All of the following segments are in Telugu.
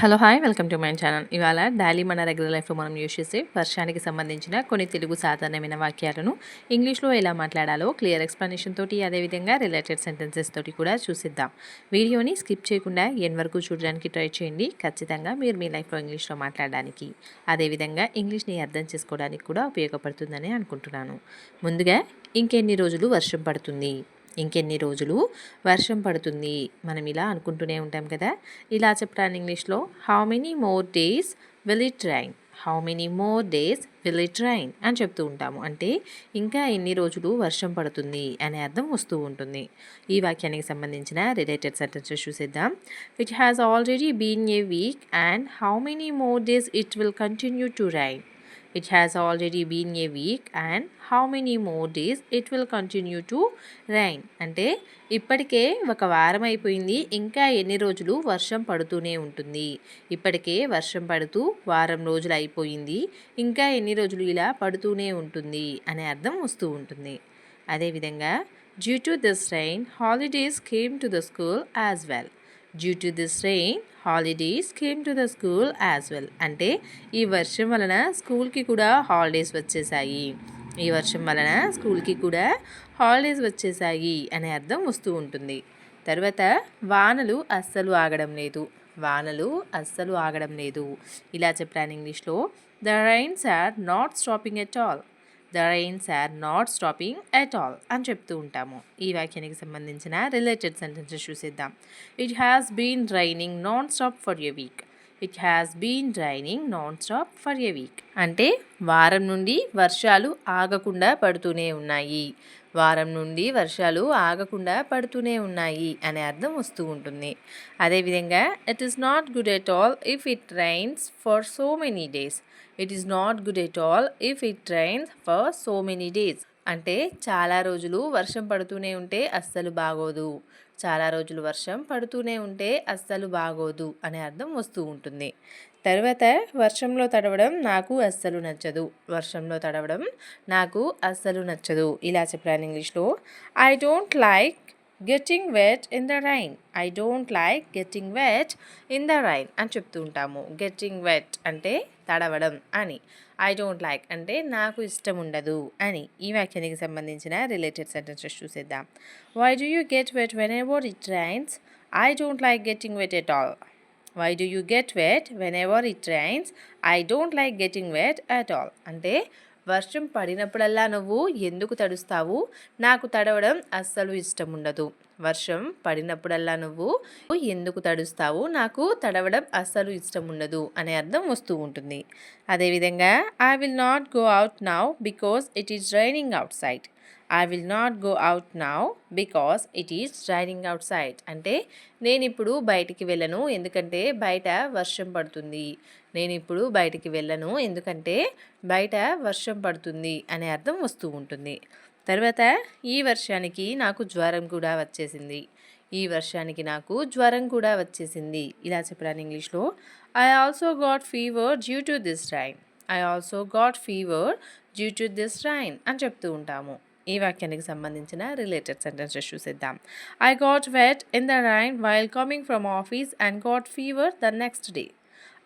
Hello hi. Welcome to my channel. ఇవాళ డైలీ మన రెగ్యులర్ లైఫ్లో మనం యూజ్ చేసే వర్షానికి సంబంధించిన కొన్ని తెలుగు సాధారణమైన వాక్యాలను ఇంగ్లీష్లో ఎలా మాట్లాడాలో క్లియర్ ఎక్స్ప్లెనేషన్ తోటి అదేవిధంగా రిలేటెడ్ సెంటెన్సెస్ తోటి కూడా చూసిద్దాం. వీడియోని స్కిప్ చేయకుండా ఎన్ వరకు చూడడానికి ట్రై చేయండి. ఖచ్చితంగా మీరు మీ లైఫ్లో ఇంగ్లీష్లో మాట్లాడడానికి అదేవిధంగా ఇంగ్లీష్ని అర్థం చేసుకోవడానికి కూడా ఉపయోగపడుతుందని అనుకుంటున్నాను. ముందుగా ఇంకెన్ని రోజులు వర్షం పడుతుంది? ఇంకెన్ని రోజులు వర్షం పడుతుంది మనం ఇలా అనుకుంటూనే ఉంటాం కదా. ఇలా చెప్పడానికి ఇంగ్లీష్లో how many more days will it rain how many more days will it rain అని చెప్తూ ఉంటాము. అంటే ఇంకా ఎన్ని రోజులు వర్షం పడుతుంది అనే అర్థం వస్తూ ఉంటుంది. ఈ వాక్యానికి సంబంధించిన రిలేటెడ్ సెంటెన్సెస్ చూసేద్దాం. Which has already been a week and how many more days it will continue to rain it has already been a week and how many more days it will continue to rain అంటే ఇప్పటికే ఒక వారం అయిపోయింది. ఇంకా ఎన్ని రోజులు వర్షం పడుతూనే ఉంటుంది. ఇప్పటికే వర్షం పడుతూ వారం రోజులు అయిపోయింది. ఇంకా ఎన్ని రోజులు ఇలా పడుతూనే ఉంటుంది అనే అర్థం వస్తూ ఉంటుంది. అదేవిధంగా due to this rain holidays came to the school as well due to this rain holidays came to the school as well అంటే ఈ వర్షం వలన స్కూల్కి కూడా హాలిడేస్ వచ్చేసాయి. ఈ వర్షం వలన స్కూల్కి కూడా హాలిడేస్ వచ్చేసాయి అనే అర్థం వస్తూ ఉంటుంది. తర్వాత వానలు అస్సలు ఆగడం లేదు. వానలు అస్సలు ఆగడం లేదు. ఇలా చెప్పాను ఇంగ్లీష్లో. The rains are not stopping at all the rains are not stopping at all అని చెప్తూ ఉంటాము. ఈ వాక్యానికి సంబంధించిన రిలేటెడ్ సెంటెన్సెస్ చూసేద్దాం. It has been raining non stop for a week it has been raining non stop for a week అంటే వారం నుండి వర్షాలు ఆగకుండా పడుతూనే ఉన్నాయి. వారం నుండి వర్షాలు ఆగకుండా పడుతూనే ఉన్నాయి అనే అర్థం వస్తూ ఉంటుంది. అదేవిధంగా it is not good at all if it rains for so many days it is not good at all if it rains for so many days అంటే చాలా రోజులు వర్షం పడుతూనే ఉంటే అస్సలు బాగోదు. చాలా రోజులు వర్షం పడుతూనే ఉంటే అస్సలు బాగోదు అనే అర్థం వస్తూ ఉంటుంది. తర్వాత వర్షంలో తడవడం నాకు అస్సలు నచ్చదు. వర్షంలో తడవడం నాకు అస్సలు నచ్చదు. ఇలా చెప్పాను ఇంగ్లీష్లో. I don't like getting wet in the rain I don't like getting wet in the rain అని చెప్తూ ఉంటాము. గెట్టింగ్ వెట్ అంటే తడవడం అని. ఐ డోంట్ లైక్ అంటే నాకు ఇష్టం ఉండదు అని. ఈ వ్యాఖ్యానికి సంబంధించిన రిలేటెడ్ సెంటెన్సెస్ చూసేద్దాం. Why do you get wet whenever it rains I don't like getting wet at all why do you get wet whenever it rains I don't like getting wet at all అంటే వర్షం పడినప్పుడల్లా నువ్వు ఎందుకు తడుస్తావు? నాకు తడవడం అస్సలు ఇష్టం ఉండదు వర్షం పడినప్పుడల్లా నువ్వు ఎందుకు తడుస్తావు? నాకు తడవడం అస్సలు ఇష్టం ఉండదు అనే అర్థం వస్తూ ఉంటుంది. అదేవిధంగా I will not go out now because it is raining outside I will not go out now because it is raining outside అంటే నేను ఇప్పుడు బయటికి వెళ్ళను ఎందుకంటే బయట వర్షం పడుతుంది. నేను ఇప్పుడు బయటికి వెళ్ళను ఎందుకంటే బయట వర్షం పడుతుంది అనే అర్థం వస్తూ ఉంటుంది. తర్వాత ఈ వర్షానికి నాకు జ్వరం కూడా వచ్చేసింది. ఈ వర్షానికి నాకు జ్వరం కూడా వచ్చేసింది. ఇలా చెప్పడానికి ఇంగ్లీష్లో I also got fever due to this rain I also got fever due to this rain అని చెప్తూ ఉంటాము. ఈ వాక్యానికి సంబంధించిన రిలేటెడ్ సెంటెన్సెస్ చూసేద్దాం. I got wet in the rain while coming from office and got fever the next day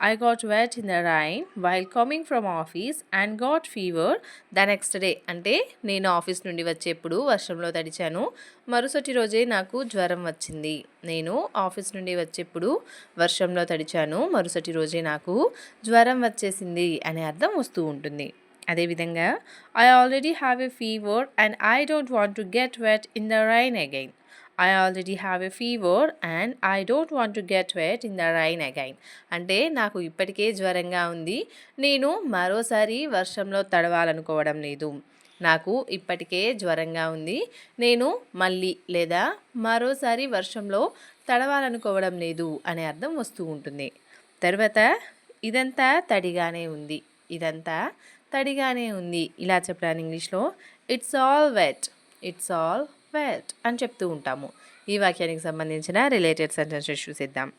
I got wet in the rain while coming from office and got fever the next day అంటే నేను ఆఫీస్ నుండి వచ్చేప్పుడు వర్షంలో తడిచాను. మరుసటి రోజే నాకు జ్వరం వచ్చింది. నేను ఆఫీస్ నుండి వచ్చేప్పుడు వర్షంలో తడిచాను. మరుసటి రోజే నాకు జ్వరం వచ్చేసింది అనే అర్థం వస్తూ ఉంటుంది. అదేవిధంగా I already have a fever and I don't want to get wet in the rain again I already have a fever and I don't want to get wet in the rain again అంటే నాకు ఇప్పటికే జ్వరంగా ఉంది. నేను మరోసారి వర్షంలో తడవాలనుకోవడం లేదు. నాకు ఇప్పటికే జ్వరంగా ఉంది. నేను మళ్ళీ లేదా మరోసారి వర్షంలో తడవాలనుకోవడం లేదు అనే అర్థం వస్తూ ఉంటుంది. తర్వాత ఇదంతా తడిగానే ఉంది. ఇదంతా తడిగానే ఉంది. ఇలా చెప్పడానికి ఇంగ్లీష్లో it's all wet it's all wet అని చెప్తూ ఉంటాము. ఈ వాక్యానికి సంబంధించిన రిలేటెడ్ సెంటెన్సెస్ చూసేద్దాం.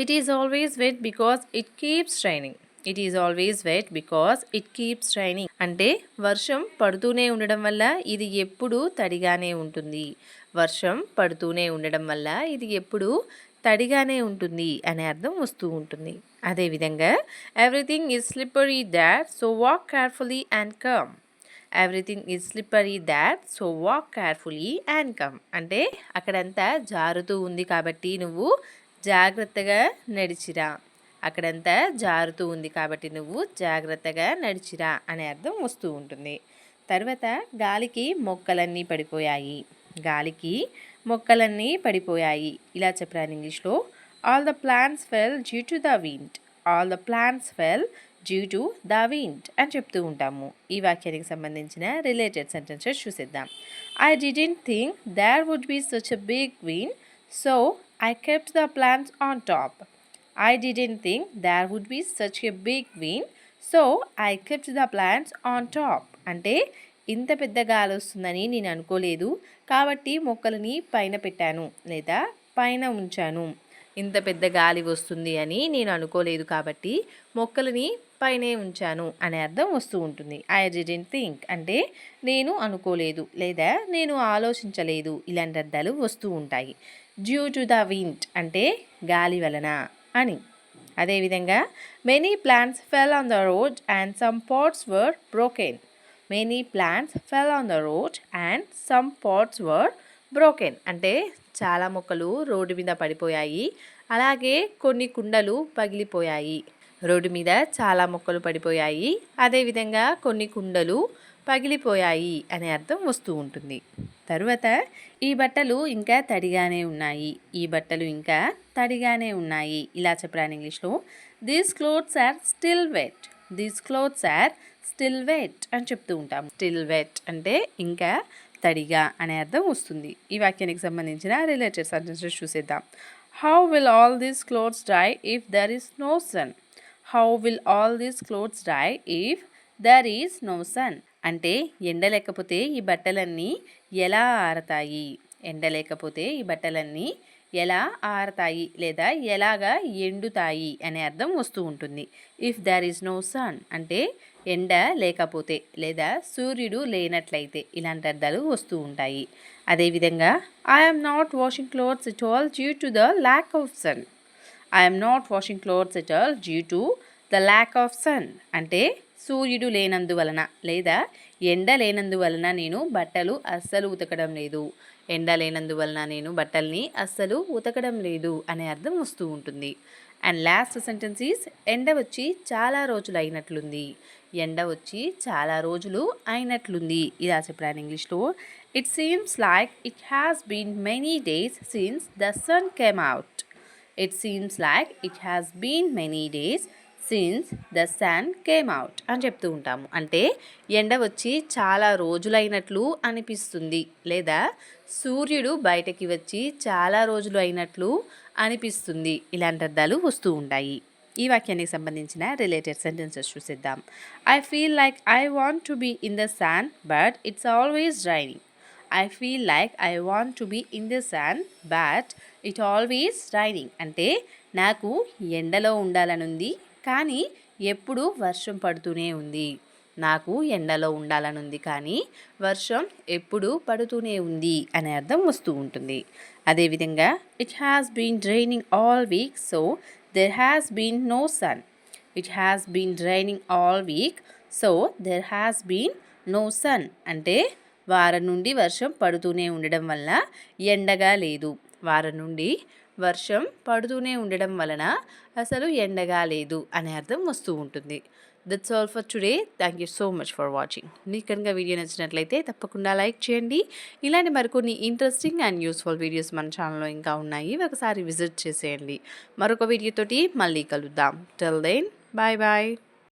It is always wet because it keeps raining it is always wet because it keeps raining అంటే వర్షం పడుతూనే ఉండడం వల్ల ఇది ఎప్పుడూ తడిగానే ఉంటుంది. వర్షం పడుతూనే ఉండడం వల్ల ఇది ఎప్పుడు తడిగానే ఉంటుంది అనే అర్థం వస్తూ ఉంటుంది. అదేవిధంగా everything is slippery that so walk carefully and come everything is slippery that so walk carefully and come అంటే అక్కడంతా జారుతూ ఉంది కాబట్టి నువ్వు జాగ్రత్తగా నడిచిరా. అక్కడంతా జారుతూ ఉంది కాబట్టి నువ్వు జాగ్రత్తగా నడిచిరా అనే అర్థం వస్తూ ఉంటుంది. తర్వాత గాలికి మొక్కలన్నీ పడిపోయాయి. గాలికి మొక్కలన్నీ పడిపోయాయి. ఇలా చెప్పాను ఇంగ్లీష్లో. All the plants fell due to the wind all the plants fell due to the wind అని చెప్తూ ఉంటాము. ఈ వాక్యానికి సంబంధించిన రిలేటెడ్ సెంటెన్సెస్ చూసేద్దాం. I didn't think there would be such a big wind so I kept the plants on top I didn't think there would be such a big wind so I kept the plants on top అంటే ఇంత పెద్ద గాలి వస్తుందని నేను అనుకోలేదు. కాబట్టి మొక్కలని పైన పెట్టాను లేదా పైన ఉంచాను. ఇంత పెద్ద గాలి వస్తుంది అని నేను అనుకోలేదు కాబట్టి మొక్కలని పైనే ఉంచాను అనే అర్థం వస్తూ ఉంటుంది. ఐ డిడెంట్ థింక్ అంటే నేను అనుకోలేదు లేదా నేను ఆలోచించలేదు ఇలాంటి అర్థాలు వస్తూ ఉంటాయి. డ్యూ టు ద వింట్ అంటే గాలి వలన అని. అదేవిధంగా many plants fell on the road and some pots were broken many plants fell on the road and some pots were broken అంటే చాలా మొక్కలు రోడ్డు మీద పడిపోయాయి. అలాగే కొన్ని కుండలు పగిలిపోయాయి. రోడ్డు మీద చాలా మొక్కలు పడిపోయాయి. అదేవిధంగా కొన్ని కుండలు పగిలిపోయాయి అనే అర్థం వస్తూ ఉంటుంది. తరువాత ఈ బట్టలు ఇంకా తడిగానే ఉన్నాయి. ఈ బట్టలు ఇంకా తడిగానే ఉన్నాయి. ఇలా చెప్పరాని ఇంగ్లీష్లో these clothes are still wet these clothes are still wet అని చెప్తూ ఉంటాం స్టిల్ వెట్ అంటే ఇంకా తడిగా అనే అర్థం వస్తుంది. ఈ వాక్యానికి సంబంధించిన రిలేటెడ్ సెంటెన్సెస్ చూసేద్దాం. How will all these clothes dry if there is no sun how will all these clothes dry if there is no sun అంటే ఎండ లేకపోతే ఈ బట్టలన్నీ ఎలా ఆరతాయి? ఎండ లేకపోతే ఈ బట్టలన్నీ ఎలా ఆరతాయి లేదా ఎలాగా ఎండుతాయి అనే అర్థం వస్తూ ఉంటుంది. If there is no sun అంటే ఎండ లేకపోతే లేదా సూర్యుడు లేనట్లయితే ఇలాంటి అర్థాలు వస్తూ ఉంటాయి. అదేవిధంగా I'm not washing clothes it all due to the lack of sun I'm not washing clothes it all due to the lack of sun అంటే సూర్యుడు లేనందువలన లేదా ఎండ లేనందువలన నేను బట్టలు అస్సలు ఉతకడం లేదు. ఎండ లేనందువలన నేను బట్టల్ని అస్సలు ఉతకడం లేదు అనే అర్థం వస్తూ ఉంటుంది. అండ్ లాస్ట్ సెంటెన్స్ ఎండ వచ్చి చాలా రోజులు అయినట్లుంది. ఎండ వచ్చి చాలా రోజులు అయినట్లుంది. ఇలా చెప్పాను ఇంగ్లీష్లో. It seems like it has been many days since the sun came out it seems like it has been many days since the sun came out అని చెప్తూ ఉంటాము. అంటే ఎండ వచ్చి చాలా రోజులైనట్లు అనిపిస్తుంది. లేదా సూర్యుడు బయటకి వచ్చి చాలా రోజులు అయినట్లు అనిపిస్తుంది. ఇలాంటి అర్థాలు వస్తూ ఉంటాయి. ఈ వాక్యానికి సంబంధించిన related sentences చూసిద్దాం. I feel like I want to be in the sun but it's always raining I feel like I want to be in the sun but it always raining అంటే నాకు ఎండలో ఉండాలనుంది కానీ ఎప్పుడు వర్షం పడుతూనే ఉంది. నాకు ఎండలో ఉండాలనుంది కానీ వర్షం ఎప్పుడు పడుతూనే ఉంది అనే అర్థం వస్తూ ఉంటుంది. అదేవిధంగా it has been raining all week so there has been no sun it has been raining all week so there has been no sun అంటే వారం నుండి వర్షం పడుతూనే ఉండడం వల్ల ఎండగా లేదు. వారం నుండి వర్షం పడుతూనే ఉండడం వలన అసలు ఎండగా లేదు అనే అర్థం వస్తూ ఉంటుంది. That's all for today thank you so much for watching మీకు కనుక వీడియో నచ్చినట్లయితే తప్పకుండా లైక్ చేయండి. ఇలాంటి మరికొన్ని ఇంట్రెస్టింగ్ అండ్ యూస్ఫుల్ వీడియోస్ మన ఛానల్లో ఇంకా ఉన్నాయి. ఒకసారి విజిట్ చేసేయండి. మరొక వీడియోతోటి మళ్ళీ కలుద్దాం. Tell then bye bye